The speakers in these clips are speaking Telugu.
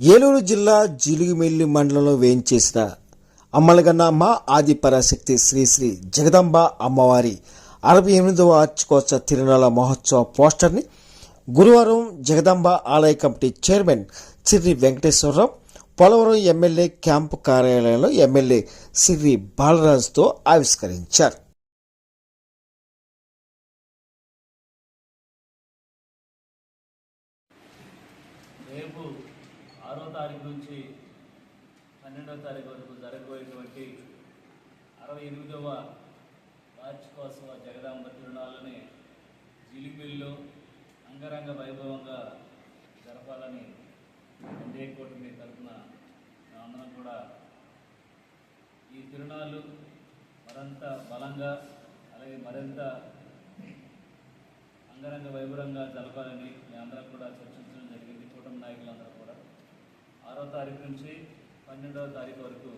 ఏలూరు జిల్లా జిలుగుమిల్లి మండలంలో వేయించేసిన అమ్మలగన్నమ్మ ఆది ఆదిపరాశక్తి శ్రీశ్రీ జగదంబ అమ్మవారి అరవై ఎనిమిదవ వార్షికోత్సవ తిరునాళ మహోత్సవ పోస్టర్ని గురువారం జగదంబ ఆలయ committee chairman Sirri Venkateswararao Polavaram MLA camp కార్యాలయంలో ఎమ్మెల్యే సిర్రి బాలరాజుతో ఆవిష్కరించారు. రేపు ఆరో తారీఖు నుంచి పన్నెండవ తారీఖు వరకు జరగబోయేటువంటి అరవై ఎనిమిదవ వార్షికోత్సవ జగదాంబ తిరునాళ్ళని జిలిబిల్లో అంగరంగ వైభవంగా జరపాలని ఎన్డీఏ కూటమి తరఫున మేమందరం కూడా ఈ తిరునాళ్ళు మరింత బలంగా అలాగే మరింత అంగరంగ వైభవంగా జరపాలని మేమందరం కూడా చర్చించడం జరిగింది. కూటమి నాయకులందరూ ఆరో తారీఖు నుంచి పన్నెండవ తారీఖు వరకు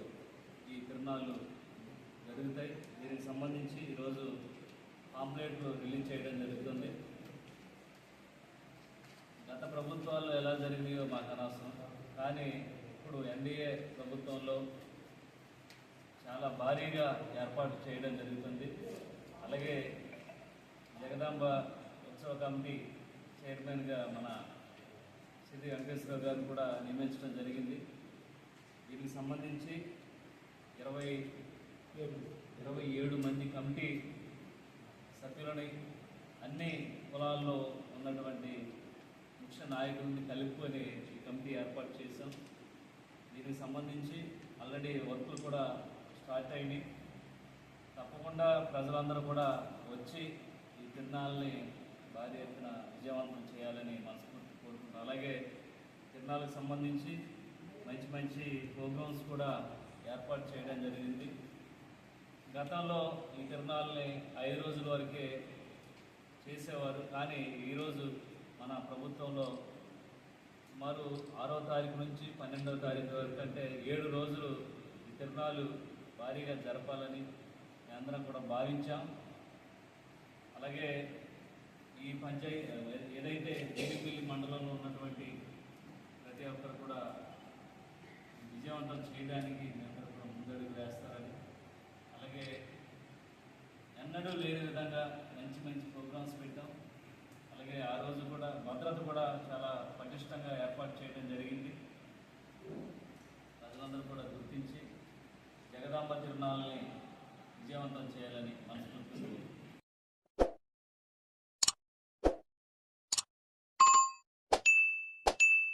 ఈ తిరునాళ్ళు జరుగుతాయి. దీనికి సంబంధించి ఈరోజు పాంప్లెట్లు రిలీజ్ చేయడం జరుగుతుంది. గత ప్రభుత్వాల్లో ఎలా జరిగినాయో మాకు అనవసరం. కానీ ఇప్పుడు ఎన్డీఏ ప్రభుత్వంలో చాలా భారీగా ఏర్పాటు చేయడం జరుగుతుంది. అలాగే జగదాంబ ఉత్సవ కమిటీ చైర్మన్గా మన సిద్ధి వెంకటేశ్వరరావు గారు కూడా నియమించడం జరిగింది. దీనికి సంబంధించి ఇరవై ఇరవై ఏడు మంది కమిటీ సభ్యులని అన్ని కులాల్లో ఉన్నటువంటి ముఖ్య నాయకుల్ని కలుపుకొని ఈ కమిటీ ఏర్పాటు చేశాం. దీనికి సంబంధించి ఆల్రెడీ వర్కులు కూడా స్టార్ట్ అయినాయి. తప్పకుండా ప్రజలందరూ కూడా వచ్చి ఈ తిరునాళ్ళని అలాగే తిరునాళ్ళకి సంబంధించి మంచి మంచి ప్రోగ్రామ్స్ కూడా ఏర్పాటు చేయడం జరిగింది. గతంలో ఈ తిరునాళ్ళని ఐదు రోజుల వరకే చేసేవారు. కానీ ఈరోజు మన ప్రభుత్వంలో సుమారు ఆరో తారీఖు నుంచి పన్నెండవ తారీఖు వరకు అంటే ఏడు రోజులు ఈ తిరునాళ్ళు భారీగా జరపాలని మేమందరం కూడా భావించాం. అలాగే ఈ పంచాయతీ ఏదైతే దేవిపల్లి మండలంలో ఉన్నటువంటి ప్రతి ఒక్కరు కూడా విజయవంతం చేయడానికి మేమందరూ కూడా ముందడుగు వేస్తారని అలాగే ఎన్నడూ లేని విధంగా మంచి మంచి ప్రోగ్రామ్స్ పెట్టాం. అలాగే ఆ రోజు కూడా భద్రత కూడా చాలా పటిష్టంగా ఏర్పాటు చేయడం జరిగింది. ప్రజలందరూ కూడా గుర్తించి జగదాంబ తిరునాళ్ళని విజయవంతం చేయాలని